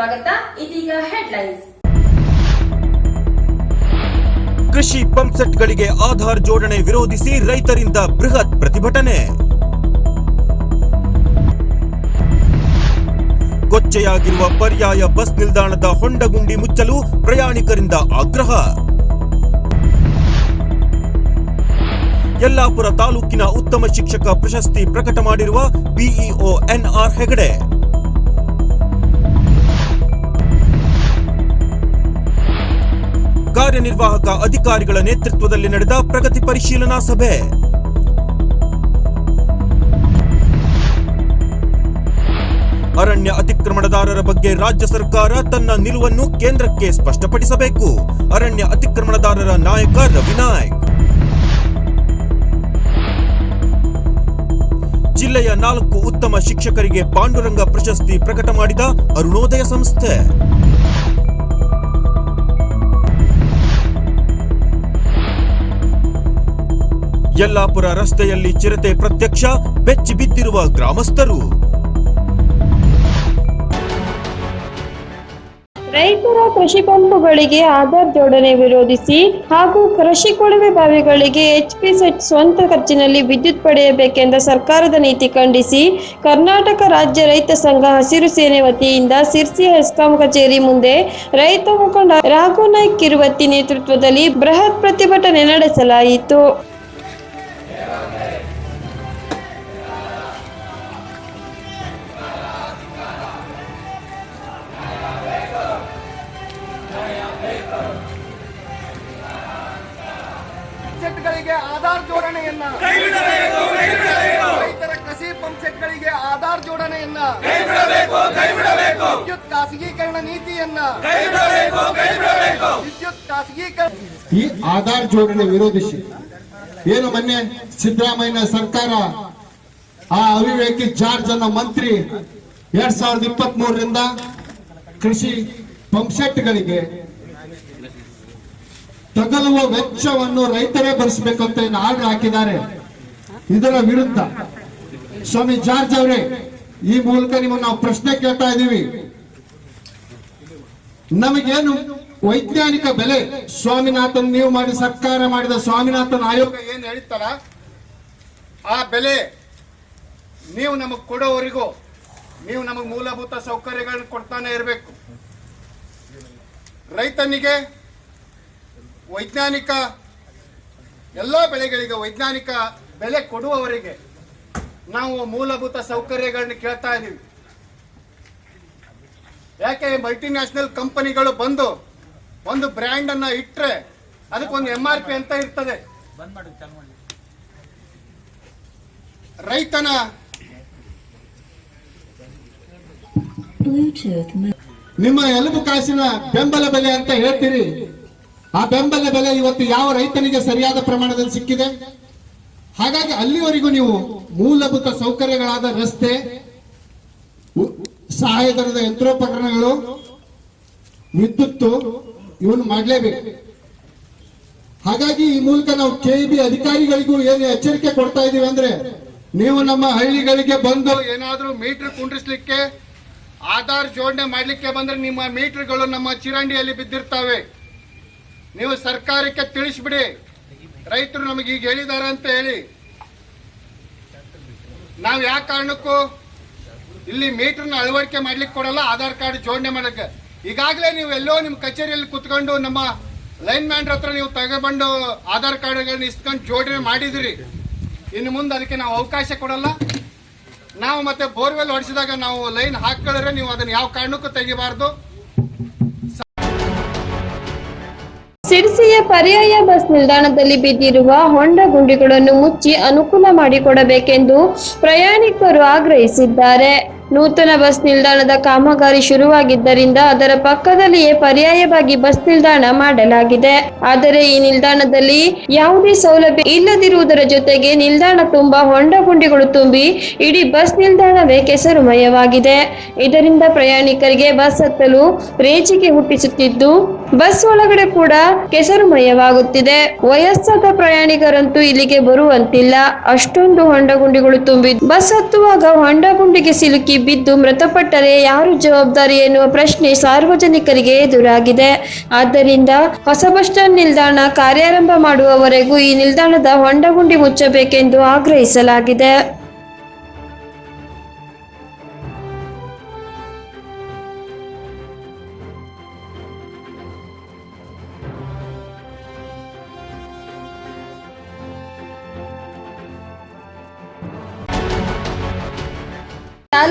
ಸ್ವಾಗತ. ಇದೀಗ ಹೆಡ್ಲೈನ್ಸ್ ಕೃಷಿ ಪಂಪ್ಸೆಟ್ಗಳಿಗೆ ಆಧಾರ್ ಜೋಡಣೆ ವಿರೋಧಿಸಿ ರೈತರಿಂದ ಬೃಹತ್ ಪ್ರತಿಭಟನೆ. ಕೊಚ್ಚೆಯಾಗಿರುವ ಪರ್ಯಾಯ ಬಸ್ ನಿಲ್ದಾಣದ ಹೊಂಡಗುಂಡಿ ಮುಚ್ಚಲು ಪ್ರಯಾಣಿಕರಿಂದ ಆಗ್ರಹ. ಯಲ್ಲಾಪುರ ತಾಲೂಕಿನ ಉತ್ತಮ ಶಿಕ್ಷಕ ಪ್ರಶಸ್ತಿ ಪ್ರಕಟ ಮಾಡಿರುವ ಬಿಇಒ ಎನ್ಆರ್ ಹೆಗಡೆ. ಕಾರ್ಯನಿರ್ವಾಹಕ ಅಧಿಕಾರಿಗಳ ನೇತೃತ್ವದಲ್ಲಿ ನಡೆದ ಪ್ರಗತಿ ಪರಿಶೀಲನಾ ಸಭೆ. ಅರಣ್ಯ ಅತಿಕ್ರಮಣದಾರರ ಬಗ್ಗೆ ರಾಜ್ಯ ಸರ್ಕಾರ ತನ್ನ ನಿಲುವನ್ನು ಕೇಂದ್ರಕ್ಕೆ ಸ್ಪಷ್ಟಪಡಿಸಬೇಕು. ಅರಣ್ಯ ಅತಿಕ್ರಮಣದಾರರ ನಾಯಕ ರವಿನಾಯ್ಕ್ ಜಿಲ್ಲೆಯ ನಾಲ್ಕು ಉತ್ತಮ ಶಿಕ್ಷಕರಿಗೆ ಪಾಂಡುರಂಗ ಪ್ರಶಸ್ತಿ ಪ್ರಕಟ ಮಾಡಿದ ಅರುಣೋದಯ ಸಂಸ್ಥೆ. ಯಲ್ಲಾಪುರ ರಸ್ತೆಯಲ್ಲಿ ಚಿರತೆ ಪ್ರತ್ಯಕ್ಷ ಬೆಚ್ಚಿ ಬಿದ್ದಿರುವ ಗ್ರಾಮಸ್ಥರು. ರೈತರ ಕೃಷಿ ಪಂಪುಗಳಿಗೆ ಆಧಾರ್ ಜೋಡಣೆ ವಿರೋಧಿಸಿ ಹಾಗೂ ಕೃಷಿ ಕೊಳವೆ ಬಾವಿಗಳಿಗೆ ಎಚ್ಪಿ ಸೆಟ್ ಸ್ವಂತ ಖರ್ಚಿನಲ್ಲಿ ವಿದ್ಯುತ್ ಪಡೆಯಬೇಕೆಂದ ಸರ್ಕಾರದ ನೀತಿ ಖಂಡಿಸಿ ಕರ್ನಾಟಕ ರಾಜ್ಯ ರೈತ ಸಂಘ ಹಸಿರು ಸೇನೆ ವತಿಯಿಂದ ಸಿರ್ಸಿ ಹೆಸ್ಕಾಂ ಕಚೇರಿ ಮುಂದೆ ರೈತ ಮುಖಂಡ ರಾಘು ನಾಯ್ಕ್ ಕಿರುವತ್ತಿ ನೇತೃತ್ವದಲ್ಲಿ ಬೃಹತ್ ಪ್ರತಿಭಟನೆ ನಡೆಸಲಾಯಿತು. ಸೆಟ್ಗಳಿಗೆ ಆಧಾರ್ ಜೋಡಣೆಯನ್ನ. ರೈತರ ಕೃಷಿ ಪಂಪ್ ಸೆಟ್ಗಳಿಗೆ ಆಧಾರ್ ಜೋಡಣೆಯನ್ನ. ವಿದ್ಯುತ್ ಖಾಸಗೀಕರಣ ನೀತಿಯನ್ನ. ವಿದ್ಯುತ್ ಖಾಸಗೀಕರಣ ಈ ಆಧಾರ್ ಜೋಡಣೆ ವಿರೋಧಿಸಿ ಏನು ಮೊನ್ನೆ ಸಿದ್ದರಾಮಯ್ಯ ಸರ್ಕಾರ ಆ ಅವಿವೇಕಿ ಜಾರ್ಜ್ ಅನ್ನೋ ಮಂತ್ರಿ ಎರಡ್ ಸಾವಿರದ ಇಪ್ಪತ್ತ್ ಮೂರರಿಂದ ಕೃಷಿ ಪಂಪ್ಸೆಟ್ಗಳಿಗೆ ತಗಲುವ ವೆಚ್ಚವನ್ನು ರೈತರೇ ಭರಿಸಬೇಕಂತ ಏನು ಆರ್ಡರ್ ಹಾಕಿದ್ದಾರೆ. ಇದರ ವಿರುದ್ಧ ಸ್ವಾಮಿ ಜಾರ್ಜ್ ಅವರೇ, ಈ ಮೂಲಕ ನಿಮ್ಮನ್ನು ನಾವು ಪ್ರಶ್ನೆ ಕೇಳ್ತಾ ಇದ್ದೀವಿ. ನಮಗೇನು ವೈಜ್ಞಾನಿಕ ಬೆಲೆ? ಸ್ವಾಮಿನಾಥನ್ ನೀವು ಮಾಡಿ ಸರ್ಕಾರ ಮಾಡಿದ ಸ್ವಾಮಿನಾಥನ್ ಆಯೋಗ ಏನ್ ಹೇಳ್ತಾರ ಆ ಬೆಲೆ ನೀವು ನಮಗ್ ಕೊಡೋವರೆಗೂ ನೀವು ನಮಗ್ ಮೂಲಭೂತ ಸೌಕರ್ಯಗಳನ್ನ ಕೊಡ್ತಾನೆ ಇರಬೇಕು. ರೈತನಿಗೆ ವೈಜ್ಞಾನಿಕ ಎಲ್ಲ ಬೆಳೆಗಳಿಗೆ ವೈಜ್ಞಾನಿಕ ಬೆಲೆ ಕೊಡುವವರಿಗೆ ನಾವು ಮೂಲಭೂತ ಸೌಕರ್ಯಗಳನ್ನು ಕೇಳ್ತಾ ಇದ್ದೀವಿ ಯಾಕೆ ಮಲ್ಟಿನ್ಯಾಷನಲ್ ಕಂಪನಿಗಳು ಬಂದು ಒಂದು ಬ್ರ್ಯಾಂಡ್ ಅನ್ನ ಇಟ್ಟರೆ ಅದಕ್ಕೊಂದು ಎಂ ಆರ್ ಪಿ ಅಂತ ಇರ್ತದೆ? ರೈತನ. ನಿಮ್ಮ ಎಲುಬು ಕಾಸಿನ ಬೆಂಬಲ ಬೆಲೆ ಅಂತ ಹೇಳ್ತೀರಿ? ಆ ಬೆಂಬಲ ಬೆಲೆ ಇವತ್ತು ಯಾವ ರೈತನಿಗೆ ಸರಿಯಾದ ಪ್ರಮಾಣದಲ್ಲಿ ಸಿಕ್ಕಿದೆ? ಹಾಗಾಗಿ ಅಲ್ಲಿವರೆಗೂ ನೀವು ಮೂಲಭೂತ ಸೌಕರ್ಯಗಳಾದ ರಸ್ತೆ ಸಹಾಯಧನದ ಯಂತ್ರೋಪಕರಣಗಳು, ವಿದ್ಯುತ್ತು ಇವನು ಮಾಡಲೇಬೇಕು. ಹಾಗಾಗಿ ಈ ಮೂಲಕ ನಾವು ಕೆ ಬಿ ಅಧಿಕಾರಿಗಳಿಗೂ ಏನು ಎಚ್ಚರಿಕೆ ಕೊಡ್ತಾ ಇದೀವಿ ಅಂದ್ರೆ ನೀವು ನಮ್ಮ ಹಳ್ಳಿಗಳಿಗೆ ಬಂದು ಏನಾದರೂ ಮೀಟರ್ ಕುಂಡ್ರಿಸ್ಲಿಕ್ಕೆ, ಆಧಾರ್ ಜೋಡಣೆ ಮಾಡಲಿಕ್ಕೆ ಬಂದ್ರೆ ನಿಮ್ಮ ಮೀಟರ್ಗಳು ನಮ್ಮ ಚಿರಂಡಿಯಲ್ಲಿ ಬಿದ್ದಿರ್ತವೆ. ನೀವು ಸರ್ಕಾರಕ್ಕೆ ತಿಳಿಸ್ಬಿಡಿ. ರೈತರು ನಮಗೆ ಈಗ ಹೇಳಿದ್ದಾರೆ ಅಂತ ಹೇಳಿ. ನಾವು ಯಾವ ಕಾರಣಕ್ಕೂ ಇಲ್ಲಿ ಮೀಟರ್ನ ಅಳವಡಿಕೆ ಮಾಡ್ಲಿಕ್ಕೆ ಕೊಡಲ್ಲ, ಆಧಾರ್ ಕಾರ್ಡ್ ಜೋಡಣೆ ಮಾಡಕ್ಕೆ. ಈಗಾಗಲೇ ನೀವು ಎಲ್ಲೋ ನಿಮ್ಮ ಕಚೇರಿಯಲ್ಲಿ ಕುತ್ಕೊಂಡು ನಮ್ಮ ಲೈನ್ ಮ್ಯಾನ್ ಹತ್ರ ನೀವು ತಗೊಂಡು ಆಧಾರ್ ಕಾರ್ಡ್ಗಳನ್ನ ಇಸ್ಕೊಂಡು ಜೋಡಣೆ ಮಾಡಿದಿರಿ. ಇನ್ನು ಮುಂದೆ ಅದಕ್ಕೆ ನಾವು ಅವಕಾಶ ಕೊಡಲ್ಲ. ನಾವು ಮತ್ತೆ ಬೋರ್ವೆಲ್ ಹೊಡಿಸಿದಾಗ ನಾವು ಲೈನ್ ಹಾಕ್ಕೊಳ್ಳ್ರೆ ನೀವು ಅದನ್ನ ಯಾವ ಕಾರಣಕ್ಕೂ ತೆಗಿಬಾರ್ದು. ಸಿರ್ಸಿಯ ಪರ್ಯಾಯ ಬಸ್ ನಿಲ್ದಾಣದಲ್ಲಿ ಬಿದ್ದಿರುವ ಹೊಂಡ ಗುಂಡಿಗಳನ್ನು ಮುಚ್ಚಿ ಅನುಕೂಲ ಮಾಡಿಕೊಡಬೇಕೆಂದು ಪ್ರಯಾಣಿಕರು ಆಗ್ರಹಿಸಿದ್ದಾರೆ. ನೂತನ ಬಸ್ ನಿಲ್ದಾಣದ ಕಾಮಗಾರಿ ಶುರುವಾಗಿದ್ದರಿಂದ ಅದರ ಪಕ್ಕದಲ್ಲಿಯೇ ಪರ್ಯಾಯವಾಗಿ ಬಸ್ ನಿಲ್ದಾಣ ಮಾಡಲಾಗಿದೆ. ಆದರೆ ಈ ನಿಲ್ದಾಣದಲ್ಲಿ ಯಾವುದೇ ಸೌಲಭ್ಯ ಇಲ್ಲದಿರುವುದರ ಜೊತೆಗೆ ನಿಲ್ದಾಣ ತುಂಬಾ ಹೊಂಡ ಗುಂಡಿಗಳು ತುಂಬಿ ಇಡೀ ಬಸ್ ನಿಲ್ದಾಣವೇ ಕೆಸರುಮಯವಾಗಿದೆ. ಇದರಿಂದ ಪ್ರಯಾಣಿಕರಿಗೆ ಬಸ್ ಹತ್ತಲು ರೇಚಿಕೆ ಹುಟ್ಟಿಸುತ್ತಿದ್ದು, ಬಸ್ ಒಳಗಡೆ ಕೂಡ ಕೆಸರುಮಯವಾಗುತ್ತಿದೆ. ವಯಸ್ಸಾದ ಪ್ರಯಾಣಿಕರಂತೂ ಇಲ್ಲಿಗೆ ಬರುವಂತಿಲ್ಲ. ಅಷ್ಟೊಂದು ಹೊಂಡಗುಂಡಿಗಳು ತುಂಬಿ ಬಸ್ ಹತ್ತುವಾಗ ಹೊಂಡಗುಂಡಿಗೆ ಸಿಲುಕಿ ಬಿದ್ದು ಮೃತಪಟ್ಟರೆ ಯಾರು ಜವಾಬ್ದಾರಿ ಎನ್ನುವ ಪ್ರಶ್ನೆ ಸಾರ್ವಜನಿಕರಿಗೆ ಎದುರಾಗಿದೆ. ಆದ್ದರಿಂದ ಹೊಸ ಬಸ್ ಸ್ಟ್ಯಾಂಡ್ ನಿಲ್ದಾಣ ಕಾರ್ಯಾರಂಭ ಮಾಡುವವರೆಗೂ ಈ ನಿಲ್ದಾಣದ ಹೊಂಡಗುಂಡಿ ಮುಚ್ಚಬೇಕೆಂದು ಆಗ್ರಹಿಸಲಾಗಿದೆ.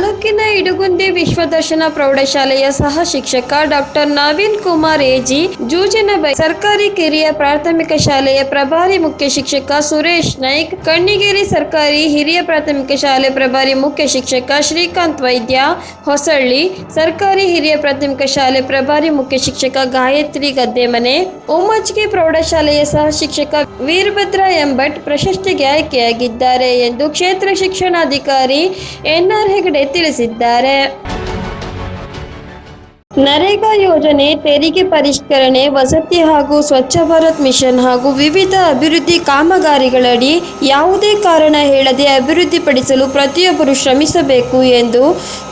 ತಾಲೂಕಿನ ಇಡುಗುಂದಿ ವಿಶ್ವದರ್ಶನ ಪ್ರೌಢಶಾಲೆಯ ಸಹ ಶಿಕ್ಷಕ doctor Naveen Kumar A G, Joojinabail, ಸರ್ಕಾರಿ ಕಿರಿಯ ಪ್ರಾಥಮಿಕ ಶಾಲೆಯ ಪ್ರಭಾರಿ ಮುಖ್ಯ ಶಿಕ್ಷಕ ಸುರೇಶ್ ನಾಯ್ಕ್, ಕಣ್ಣಿಗೇರಿ ಸರ್ಕಾರಿ ಹಿರಿಯ ಪ್ರಾಥಮಿಕ ಶಾಲೆ ಪ್ರಭಾರಿ ಮುಖ್ಯ ಶಿಕ್ಷಕ ಶ್ರೀಕಾಂತ್ ವೈದ್ಯ ಹೊಸಳ್ಳಿ, ಸರ್ಕಾರಿ ಹಿರಿಯ ಪ್ರಾಥಮಿಕ ಶಾಲೆ ಪ್ರಭಾರಿ ಮುಖ್ಯ ಶಿಕ್ಷಕ ಗಾಯತ್ರಿ ಗದ್ದೆಮನೆ ಉಮ್ಮಚ್ಗಿ ಪ್ರೌಢಶಾಲೆಯ ಸಹ ಶಿಕ್ಷಕ ವೀರಭದ್ರ ಎಂಬಟ್ ಪ್ರಶಸ್ತಿಗೆ ಆಯ್ಕೆಯಾಗಿದ್ದಾರೆ ಎಂದು ಕ್ಷೇತ್ರ ಶಿಕ್ಷಣಾಧಿಕಾರಿ ಎನ್ಆರ್ ಹೆಗಡೆ ತಿಳಿಸಿದ್ದಾರೆ. ನರೇಗಾ ಯೋಜನೆ ತೆರಿಗೆ ಪರಿಷ್ಕರಣೆ, ವಸತಿ ಹಾಗೂ ಸ್ವಚ್ಛ ಭಾರತ್ ಮಿಷನ್ ಹಾಗೂ ವಿವಿಧ ಅಭಿವೃದ್ಧಿ ಕಾಮಗಾರಿಗಳಡಿ ಯಾವುದೇ ಕಾರಣ ಹೇಳದೆ ಅಭಿವೃದ್ಧಿಪಡಿಸಲು ಪ್ರತಿಯೊಬ್ಬರು ಶ್ರಮಿಸಬೇಕು ಎಂದು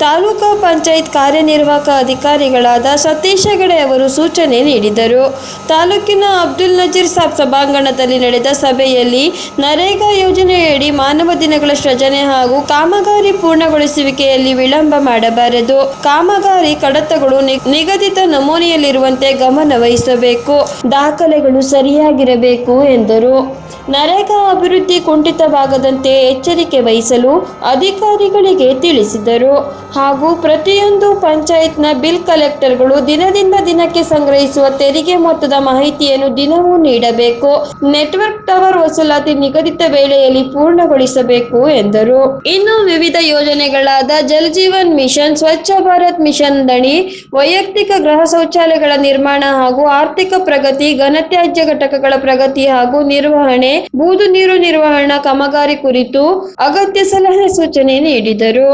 ತಾಲೂಕಾ ಪಂಚಾಯತ್ ಕಾರ್ಯನಿರ್ವಾಹಕ ಅಧಿಕಾರಿಗಳಾದ ಸತೀಶ್ ಗಡೆ ಅವರು ಸೂಚನೆ ನೀಡಿದರು. ತಾಲೂಕಿನ ಅಬ್ದುಲ್ ನಜೀರ್ ಸಾಬ್ ಸಭಾಂಗಣದಲ್ಲಿ ನಡೆದ ಸಭೆಯಲ್ಲಿ ನರೇಗಾ ಯೋಜನೆಯಡಿ ಮಾನವ ದಿನಗಳ ಸೃಜನೆ ಹಾಗೂ ಕಾಮಗಾರಿ ಪೂರ್ಣಗೊಳಿಸುವಿಕೆಯಲ್ಲಿ ವಿಳಂಬ ಮಾಡಬಾರದು. ಕಾಮಗಾರಿ ಕಡತಗಳು ನಿಗದಿತ ನಮೂನೆಯಲ್ಲಿರುವಂತೆ ಗಮನ ವಹಿಸಬೇಕು. ದಾಖಲೆಗಳು ಸರಿಯಾಗಿರಬೇಕು ಎಂದರು. ನರೇಗಾ ಅಭಿವೃದ್ಧಿ ಕುಂಠಿತವಾಗದಂತೆ ಎಚ್ಚರಿಕೆ ವಹಿಸಲು ಅಧಿಕಾರಿಗಳಿಗೆ ತಿಳಿಸಿದರು. ಹಾಗೂ ಪ್ರತಿಯೊಂದು ಪಂಚಾಯತ್ನ ಬಿಲ್ ಕಲೆಕ್ಟರ್ಗಳು ದಿನದಿಂದ ದಿನಕ್ಕೆ ಸಂಗ್ರಹಿಸುವ ತೆರಿಗೆ ಮೊತ್ತದ ಮಾಹಿತಿಯನ್ನು ದಿನವೂ ನೀಡಬೇಕು. ನೆಟ್ವರ್ಕ್ ಟವರ್ ವಸೂಲಾತಿ ನಿಗದಿತ ವೇಳೆಯಲ್ಲಿ ಪೂರ್ಣಗೊಳಿಸಬೇಕು ಎಂದರು. ಇನ್ನು ವಿವಿಧ ಯೋಜನೆಗಳಾದ ಜಲ್ ಜೀವನ್ ಮಿಷನ್, ಸ್ವಚ್ಛ ಭಾರತ್ ಮಿಷನ್ ದಣಿ ವೈಯಕ್ತಿಕ ಗೃಹ ಶೌಚಾಲಯಗಳ ನಿರ್ಮಾಣ ಹಾಗೂ ಆರ್ಥಿಕ ಪ್ರಗತಿ, ಘನತ್ಯಾಜ್ಯ ಘಟಕಗಳ ಪ್ರಗತಿ ಹಾಗೂ ನಿರ್ವಹಣೆ ಬೂದು ನೀರು ನಿರ್ವಹಣಾ ಕಾಮಗಾರಿ ಕುರಿತು ಅಗತ್ಯ ಸಲಹೆ ಸೂಚನೆ ನೀಡಿದರು.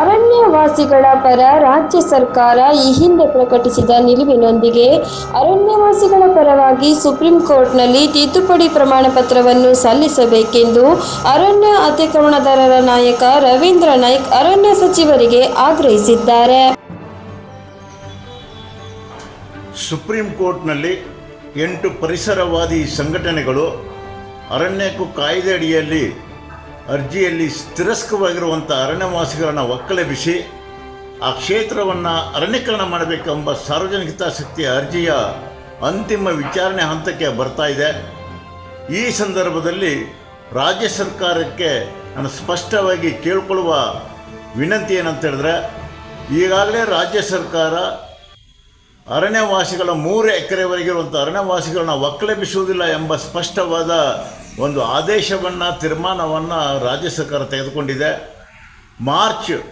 ಅರಣ್ಯವಾಸಿಗಳ ಪರ ರಾಜ್ಯ ಸರ್ಕಾರ ಈ ಹಿಂದೆ ಪ್ರಕಟಿಸಿದ ನಿಲುವಿನೊಂದಿಗೆ ಅರಣ್ಯವಾಸಿಗಳ ಪರವಾಗಿ ಸುಪ್ರೀಂ ಕೋರ್ಟ್ನಲ್ಲಿ ತಿದ್ದುಪಡಿ ಪ್ರಮಾಣ ಪತ್ರವನ್ನು ಸಲ್ಲಿಸಬೇಕೆಂದು ಅರಣ್ಯ ಅತಿಕ್ರಮಣದಾರರ ನಾಯಕ ರವೀಂದ್ರ ನಾಯ್ಕ್ ಅರಣ್ಯ ಸಚಿವರಿಗೆ ಆಗ್ರಹಿಸಿದ್ದಾರೆ. ಸುಪ್ರೀಂ ಕೋರ್ಟ್ನಲ್ಲಿ ಎಂಟು ಪರಿಸರವಾದಿ ಸಂಘಟನೆಗಳು ಅರಣ್ಯಕ್ಕೂ ಕಾಯ್ದೆ ಅಡಿಯಲ್ಲಿ ಅರ್ಜಿಯಲ್ಲಿ ತಿರಸ್ಕವಾಗಿರುವಂಥ ಅರಣ್ಯವಾಸಿಗಳನ್ನು ಒಕ್ಕಲೆಬ್ಬಿಸಿ ಆ ಕ್ಷೇತ್ರವನ್ನು ಅರಣ್ಯೀಕರಣ ಮಾಡಬೇಕೆಂಬ ಸಾರ್ವಜನಿಕ ಹಿತಾಸಕ್ತಿಯ ಅರ್ಜಿಯ ಅಂತಿಮ ವಿಚಾರಣೆ ಹಂತಕ್ಕೆ ಬರ್ತಾ ಇದೆ. ಈ ಸಂದರ್ಭದಲ್ಲಿ ರಾಜ್ಯ ಸರ್ಕಾರಕ್ಕೆ ನಾನು ಸ್ಪಷ್ಟವಾಗಿ ಕೇಳ್ಕೊಳ್ಳುವ ವಿನಂತಿ ಏನಂತ ಹೇಳಿದ್ರೆ, ಈಗಾಗಲೇ ರಾಜ್ಯ ಸರ್ಕಾರ ಅರಣ್ಯವಾಸಿಗಳ ಮೂರು ಎಕರೆವರೆಗಿರುವಂಥ ಅರಣ್ಯವಾಸಿಗಳನ್ನ ಒಕ್ಕಲೆಬಿಸುವುದಿಲ್ಲ ಎಂಬ ಸ್ಪಷ್ಟವಾದ ಒಂದು ಆದೇಶವನ್ನು, ತೀರ್ಮಾನವನ್ನು ರಾಜ್ಯ ಸರ್ಕಾರ ತೆಗೆದುಕೊಂಡಿದೆ. ಮಾರ್ಚ್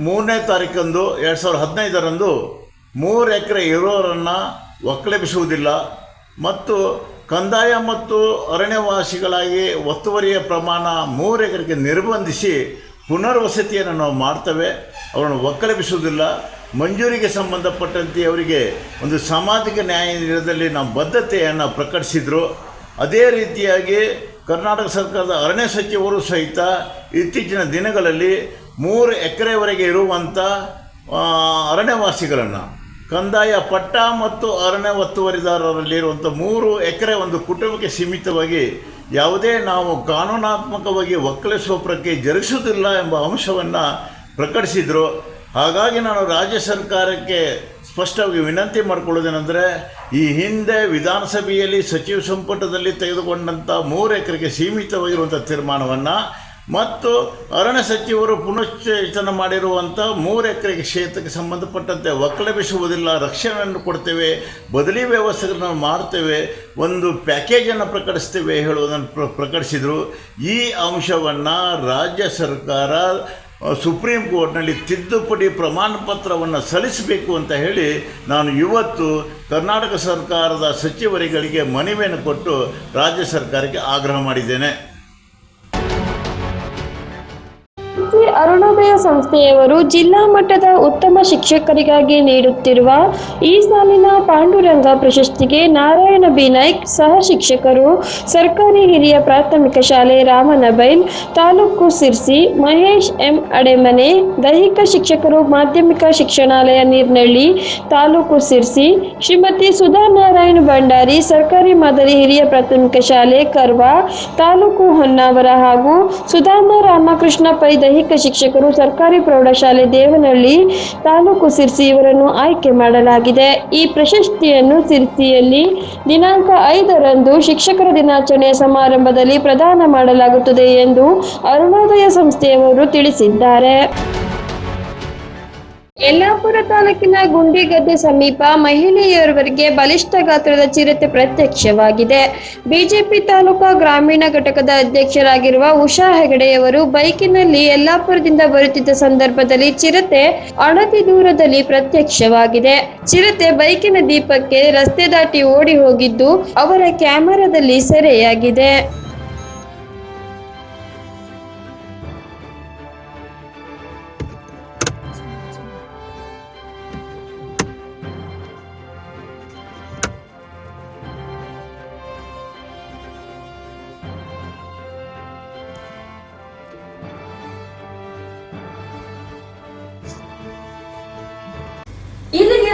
ಮೂರನೇ ತಾರೀಕಂದು ಎರಡು ಸಾವಿರದ ಹದಿನೈದರಂದು ಮೂರು ಎಕರೆ ಇರೋರನ್ನು ಒಕ್ಕಲೆಬಿಸುವುದಿಲ್ಲ ಮತ್ತು ಕಂದಾಯ ಮತ್ತು ಅರಣ್ಯವಾಸಿಗಳಾಗಿ ಒತ್ತುವರಿಯ ಪ್ರಮಾಣ ಮೂರು ಎಕರೆಗೆ ನಿರ್ಬಂಧಿಸಿ ಪುನರ್ವಸತಿಯನ್ನು ನಾವು ಮಾಡ್ತೇವೆ. ಅವರನ್ನು ಒಕ್ಕಲೆಬ್ಬಿಸುವುದಿಲ್ಲ. ಮಂಜೂರಿಗೆ ಸಂಬಂಧಪಟ್ಟಂತೆ ಅವರಿಗೆ ಒಂದು ಸಾಮಾಜಿಕ ನ್ಯಾಯ ನಮ್ಮ ಬದ್ಧತೆಯನ್ನು ಪ್ರಕಟಿಸಿದರು. ಅದೇ ರೀತಿಯಾಗಿ ಕರ್ನಾಟಕ ಸರ್ಕಾರದ ಅರಣ್ಯ ಸಚಿವರು ಸಹಿತ ಇತ್ತೀಚಿನ ದಿನಗಳಲ್ಲಿ ಮೂರು ಎಕರೆವರೆಗೆ ಇರುವಂಥ ಅರಣ್ಯವಾಸಿಗಳನ್ನು, ಕಂದಾಯ ಪಟ್ಟ ಮತ್ತು ಅರಣ್ಯ ಒತ್ತುವರಿದಾರರಲ್ಲಿರುವಂಥ ಮೂರು ಎಕರೆ ಒಂದು ಕುಟುಂಬಕ್ಕೆ ಸೀಮಿತವಾಗಿ ಯಾವುದೇ ನಾವು ಕಾನೂನಾತ್ಮಕವಾಗಿ ಒಕ್ಕಲಿಸುವ ಪ್ರಕ್ರಿಯೆ ಜರುಗಿಸುವುದಿಲ್ಲ ಎಂಬ ಅಂಶವನ್ನು ಪ್ರಕಟಿಸಿದರು. ಹಾಗಾಗಿ ನಾನು ರಾಜ್ಯ ಸರ್ಕಾರಕ್ಕೆ ಸ್ಪಷ್ಟವಾಗಿ ವಿನಂತಿ ಮಾಡಿಕೊಳ್ಳೋದೇನೆಂದರೆ, ಈ ಹಿಂದೆ ವಿಧಾನಸಭೆಯಲ್ಲಿ ಸಚಿವ ಸಂಪುಟದಲ್ಲಿ ತೆಗೆದುಕೊಂಡಂಥ ಮೂರು ಎಕರೆಗೆ ಸೀಮಿತವಾಗಿರುವಂಥ ತೀರ್ಮಾನವನ್ನು, ಮತ್ತು ಅರಣ್ಯ ಸಚಿವರು ಪುನಶ್ಚೇತನ ಮಾಡಿರುವಂಥ ಮೂರು ಎಕರೆಗೆ ಕ್ಷೇತ್ರಕ್ಕೆ ಸಂಬಂಧಪಟ್ಟಂತೆ ಒಕ್ಕಲಬಿಸುವುದಿಲ್ಲ ರಕ್ಷಣೆಯನ್ನು ಕೊಡ್ತೇವೆ, ಬದಲಿ ವ್ಯವಸ್ಥೆಗಳನ್ನು ಮಾಡ್ತೇವೆ, ಒಂದು ಪ್ಯಾಕೇಜನ್ನು ಪ್ರಕಟಿಸ್ತೇವೆ ಹೇಳುವುದನ್ನು ಪ್ರ, ಪ್ರಕಟಿಸಿದರು. ಈ ಅಂಶವನ್ನು ರಾಜ್ಯ ಸರ್ಕಾರ ಸುಪ್ರೀಂ ಕೋರ್ಟ್ನಲ್ಲಿ ತಿದ್ದುಪಡಿ ಪ್ರಮಾಣ ಪತ್ರವನ್ನು ಸಲ್ಲಿಸಬೇಕು ಅಂತ ಹೇಳಿ ನಾನು ಇವತ್ತು ಕರ್ನಾಟಕ ಸರ್ಕಾರದ ಸಚಿವರುಗಳಿಗೆ ಮನವಿಯನ್ನು ಕೊಟ್ಟು ರಾಜ್ಯ ಸರ್ಕಾರಕ್ಕೆ ಆಗ್ರಹ ಮಾಡಿದ್ದೇನೆ. ಅರುಣೋದಯ ಸಂಸ್ಥೆಯವರು ಜಿಲ್ಲಾ ಮಟ್ಟದ ಉತ್ತಮ ಶಿಕ್ಷಕರಿಗಾಗಿ ನೀಡುತ್ತಿರುವ ಈ ಸಾಲಿನ ಪಾಂಡುರಂಗ ಪ್ರಶಸ್ತಿಗೆ ನಾರಾಯಣ ಬಿ. ನಾಯ್ಕ್ ಸಹ ಶಿಕ್ಷಕರು, ಸರ್ಕಾರಿ ಹಿರಿಯ ಪ್ರಾಥಮಿಕ ಶಾಲೆ ರಾಮನಬೈಲ್, ತಾಲೂಕು ಸಿರ್ಸಿ, ಮಹೇಶ್ ಎಂ. ಅಡೆಮನೆ, ದೈಹಿಕ ಶಿಕ್ಷಕರು, ಮಾಧ್ಯಮಿಕ ಶಿಕ್ಷಣಾಲಯ ನೀರ್ನಳ್ಳಿ, ತಾಲೂಕು ಸಿರ್ಸಿ, ಶ್ರೀಮತಿ ಸುಧಾ ನಾರಾಯಣ ಭಂಡಾರಿ, ಸರ್ಕಾರಿ ಮಾದರಿ ಹಿರಿಯ ಪ್ರಾಥಮಿಕ ಶಾಲೆ ಕರ್ವಾ, ತಾಲೂಕು ಹೊನ್ನಾವರ ಹಾಗೂ ಸುಧಾಮ ರಾಮಕೃಷ್ಣ ಪೈ ದೈಹಿಕ ಶಿಕ್ಷಕರು ಸರ್ಕಾರಿ ಪ್ರೌಢಶಾಲೆ ದೇವನಹಳ್ಳಿ ತಾಲೂಕು ಸಿರ್ಸಿ ಇವರನ್ನು ಆಯ್ಕೆ ಮಾಡಲಾಗಿದೆ. ಈ ಪ್ರಶಸ್ತಿಯನ್ನು ಸಿರ್ಸಿಯಲ್ಲಿ ದಿನಾಂಕ ಐದರಂದು ಶಿಕ್ಷಕರ ದಿನಾಚರಣೆಯ ಸಮಾರಂಭದಲ್ಲಿ ಪ್ರದಾನ ಮಾಡಲಾಗುತ್ತದೆ ಎಂದು ಅರುಣೋದಯ ಸಂಸ್ಥೆಯವರು ತಿಳಿಸಿದ್ದಾರೆ. ಯಲ್ಲಾಪುರ ತಾಲೂಕಿನ ಗುಂಡಿಗದ್ದೆ ಸಮೀಪ ಮಹಿಳೆಯರವರಿಗೆ ಬಲಿಷ್ಠ ಗಾತ್ರದ ಚಿರತೆ ಪ್ರತ್ಯಕ್ಷವಾಗಿದೆ. ಬಿಜೆಪಿ ತಾಲೂಕಾ ಗ್ರಾಮೀಣ ಘಟಕದ ಅಧ್ಯಕ್ಷರಾಗಿರುವ ಉಷಾ ಹೆಗಡೆಯವರು ಬೈಕಿನಲ್ಲಿ ಯಲ್ಲಾಪುರದಿಂದ ಬರುತ್ತಿದ್ದ ಸಂದರ್ಭದಲ್ಲಿ ಚಿರತೆ ಅಣತಿ ದೂರದಲ್ಲಿ ಪ್ರತ್ಯಕ್ಷವಾಗಿದೆ. ಚಿರತೆ ಬೈಕಿನ ದೀಪಕ್ಕೆ ರಸ್ತೆ ದಾಟಿ ಓಡಿ ಹೋಗಿದ್ದು ಅವರ ಕ್ಯಾಮೆರಾದಲ್ಲಿ ಸೆರೆಯಾಗಿದೆ.